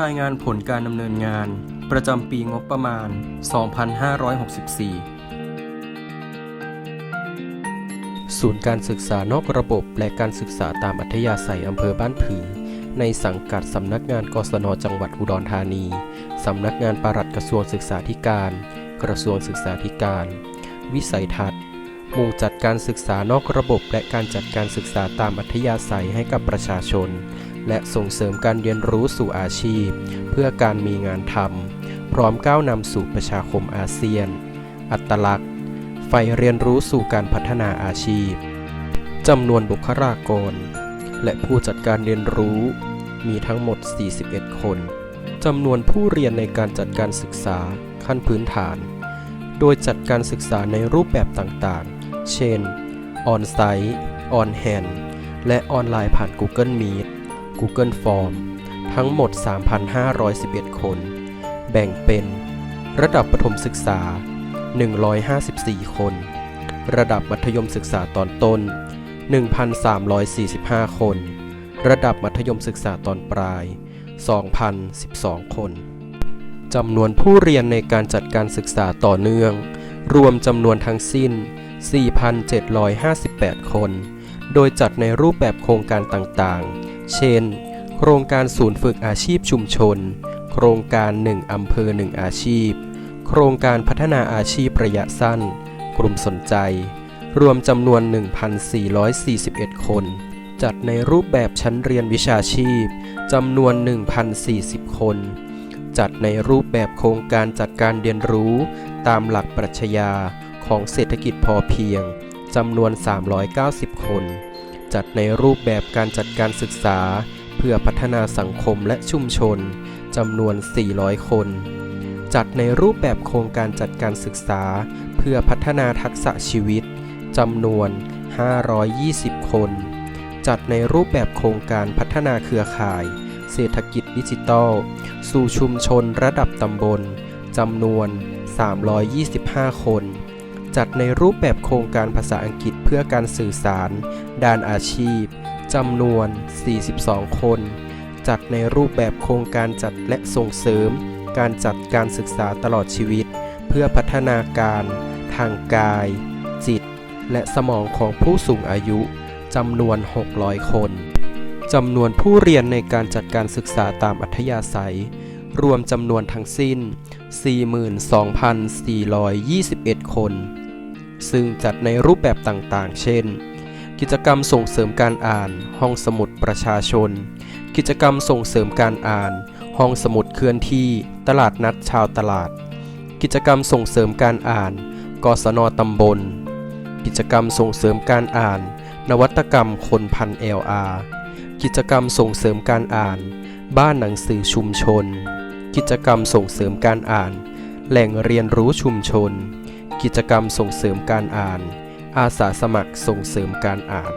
รายงานผลการดำเนินงาน ประจำปีงบประมาณ 2564 ศูนย์การศึกษานอกระบบและการศึกษาตามอัธยาศัยอำเภอบ้านผือ ในสังกัดสำนักงานกศนจังหวัดอุดรธานี สำนักงานปลัดกระทรวงศึกษาธิการ กระทรวงศึกษาธิการ วิสัยทัศน์มุ่งจัดการศึกษานอกระบบและการจัดการศึกษาตามอัธยาศัยให้กับประชาชน และส่งเสริมการเรียนรู้สู่อาชีพ เพื่อการมีงานทำพร้อมก้าวนำสู่ประชาคมอาเซียน อัตลักษณ์ไฟเรียนรู้สู่การพัฒนาอาชีพจำนวนบุคลากร และผู้จัดการเรียนรู้ มีทั้งหมด 41 คนจำนวนผู้เรียนในการจัดการศึกษาขั้นพื้นฐาน โดยจัดการศึกษาในรูปแบบต่างๆ เช่น ออนไซต์ ออนแฮนและออนไลน์ผ่าน Google Meet Google Form ทั้งหมด 3,511 คน แบ่งเป็น ระดับประถมศึกษา 154 คน ระดับมัธยมศึกษาตอนต้น 1,345 คน ระดับมัธยมศึกษาตอนปลาย 2,012 คนจำนวนผู้เรียนในการจัดการศึกษาต่อเนื่อง รวมจำนวนทั้งสิ้น 4,758 คน โดยจัดในรูปแบบโครงการต่างๆ เช่น โครงการศูนย์ฝึกอาชีพชุมชน โครงการ 1 อำเภอ 1 อาชีพ โครงการพัฒนาอาชีพระยะสั้น กลุ่มสนใจ รวมจำนวน 1,441 คน จัดในรูปแบบชั้นเรียนวิชาชีพจำนวน 1,040 คน จัดในรูปแบบโครงการจัดการเรียนรู้ตามหลักปรัชญาของเศรษฐกิจพอเพียงจำนวน 390 คน จัดในรูปแบบการจัดการศึกษา เพื่อพัฒนาสังคมและชุมชนจำนวน 400 คน จัดในรูปแบบโครงการจัดการศึกษา เพื่อพัฒนาทักษะชีวิตจำนวน 520 คน จัดในรูปแบบโครงการพัฒนาเครือข่าย เศรษฐกิจดิจิทัล สู่ชุมชนระดับตำบลจำนวน 325 คน จัดในรูปแบบโครงการภาษาอังกฤษเพื่อการสื่อสาร ด้านอาชีพจำนวน 42 คน จัดในรูปแบบโครงการจัดและส่งเสริม การจัดการศึกษาตลอดชีวิต เพื่อพัฒนาการ ทางกาย จิต และสมองของผู้สูงอายุจำนวน 600 คนจำนวนผู้เรียนในการจัดการศึกษาตามอัธยาศัย รวมจำนวนทั้งสิ้น 42,421 คน ซึ่งจัดในรูปแบบต่างๆ เช่น กิจกรรมส่งเสริมการอ่าน ห้องสมุดประชาชน กิจกรรมส่งเสริมการอ่าน ห้องสมุดเคลื่อนที่ ตลาดนัดชาวตลาด กิจกรรมส่งเสริมการอ่าน กศนตำบล กิจกรรมส่งเสริมการอ่าน นวัตกรรมคนพัน LR กิจกรรมส่งเสริมการอ่าน บ้านหนังสือชุมชน กิจกรรมส่งเสริมการอ่าน แหล่งเรียนรู้ชุมชน กิจกรรมส่งเสริมการอ่าน อาสาสมัครส่งเสริมการอ่าน